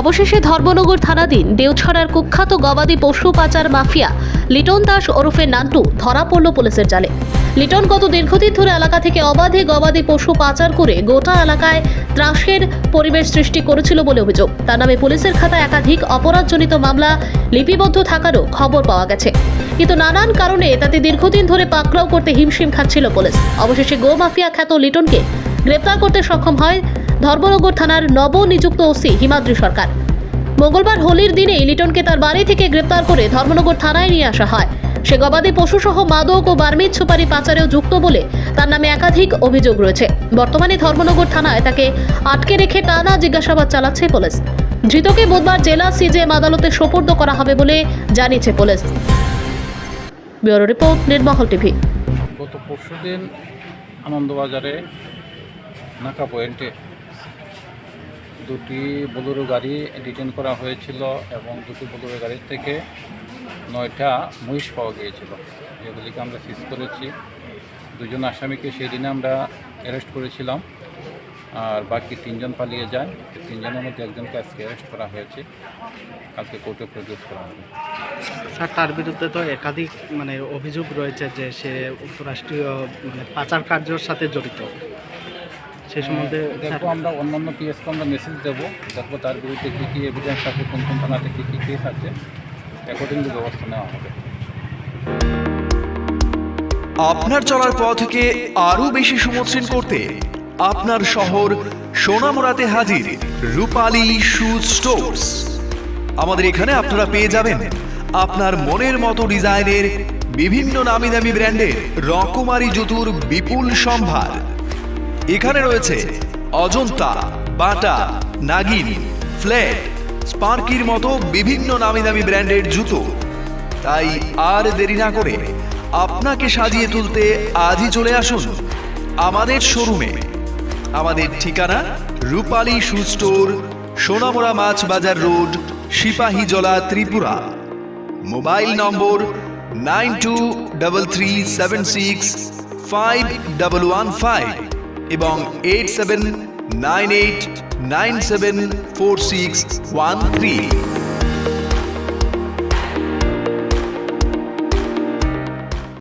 অবশেষে ধর্মনগর থানাধীন দেওছড়ার কুখ্যাত গবাদি পশু পাচার মাফিয়া লিটন দাস ওরফে নান্টু ধরা পড়ল পুলিশের জালে। লিটন গত দীর্ঘদিন ধরে এলাকা থেকে অবাধে গবাদি পশু পাচার করে গোটা এলাকায় ত্রাসের পরিবেশ সৃষ্টি করেছিল বলে অভিযোগ। তার নামে পুলিশের খাতায় একাধিক অপরাধজনিত মামলা লিপিবদ্ধ থাকারও খবর পাওয়া গেছে। কিন্তু নানান কারণে তাতে দীর্ঘদিন ধরে পাকড়াও করতে হিমশিম খাচ্ছিল পুলিশ। অবশেষে গো মাফিয়া খ্যাত লিটনকে গ্রেপ্তার করতে সক্ষম হয় ধর্মনগর থানার নবনিযুক্ত ওসি হিমাদ্রি সরকার। মঙ্গলবার হোলির দিনেই লিটনকে তার বাড়ি থেকে গ্রেপ্তার করে ধর্মনগর থানায় নিয়ে আসা হয়। সে গবাদি পশুসহ মাদক ও বার্মিজ সুপারি পাচারেও যুক্ত বলে তার নামে একাধিক অভিযোগ রয়েছে। বর্তমানে ধর্মনগর থানায় তাকে আটকে রেখে টানা জিজ্ঞাসাবাদ চালাচ্ছে পুলিশ। ধৃতকে বুধবার জেলা সিজেএম আদালতে সোপর্দ করা হবে বলে জানিয়েছে police. Bureau report Nirmahal TV. গত পরশু দিন আনন্দবাজারে নাকা পয়েন্টে দুটি বোলেরো গাড়ি ডিটেন করা হয়েছিল এবং দুটি বোলেরো গাড়ির থেকে নয়টা মহিষ পাওয়া গিয়েছিল, যেগুলিকে আমরা সিজ করেছি। দুজন আসামিকে সেই দিনে আমরা অ্যারেস্ট করেছিলাম, আর বাকি তিনজন পালিয়ে যায়। তিনজনের মধ্যে একজনকে আজকে অ্যারেস্ট করা হয়েছে, কালকে কোর্টে প্রডিউস করা হবে। স্যার, তার বিরুদ্ধে তো একাধিক মানে অভিযোগ রয়েছে যে সে যুক্তরাষ্ট্রীয় মানে পাচার কার্যের সাথে জড়িত। সেই সম্বন্ধে দেখব আমরা অন্যান্য পিএসকে আমরা মেসেজ দেবো। দেখব তার বিরুদ্ধে কী কী এভিডেন্স আছে কোন কোন থানাতে কী কী কেস আছে। অ্যাকর্ডিংলি ব্যবস্থা নেওয়া হবে। আপনার চলার পথকে আরও বেশি সমশ্রীন করতে আপনার শহর সোনামুড়াতে হাজির রূপালী শু স্টোর্স আমাদের এখানে আপনারা পেয়ে যাবেন আপনার মনের মতো ডিজাইনের বিভিন্ন নামি দামি ব্র্যান্ডের রকমারি জুতুর বিপুল সম্ভার। এখানে রয়েছে অজন্তা, বাটা, নাগিন, ফ্ল্যাট, স্পার্কির মতো বিভিন্ন নামি দামি ব্র্যান্ডের জুতো। তাই আর দেরি না করে আপনাকে সাজিয়ে তুলতে আজই চলে আসুন আমাদের শোরুমে। আমাদের ঠিকানা রূপালী শু স্টোর সোনামুড়া মাছ বাজার road Sipahijala Tripura. Mobile number nine two double three seven six five double one five. এবং eight seven nine eight nine seven four six one three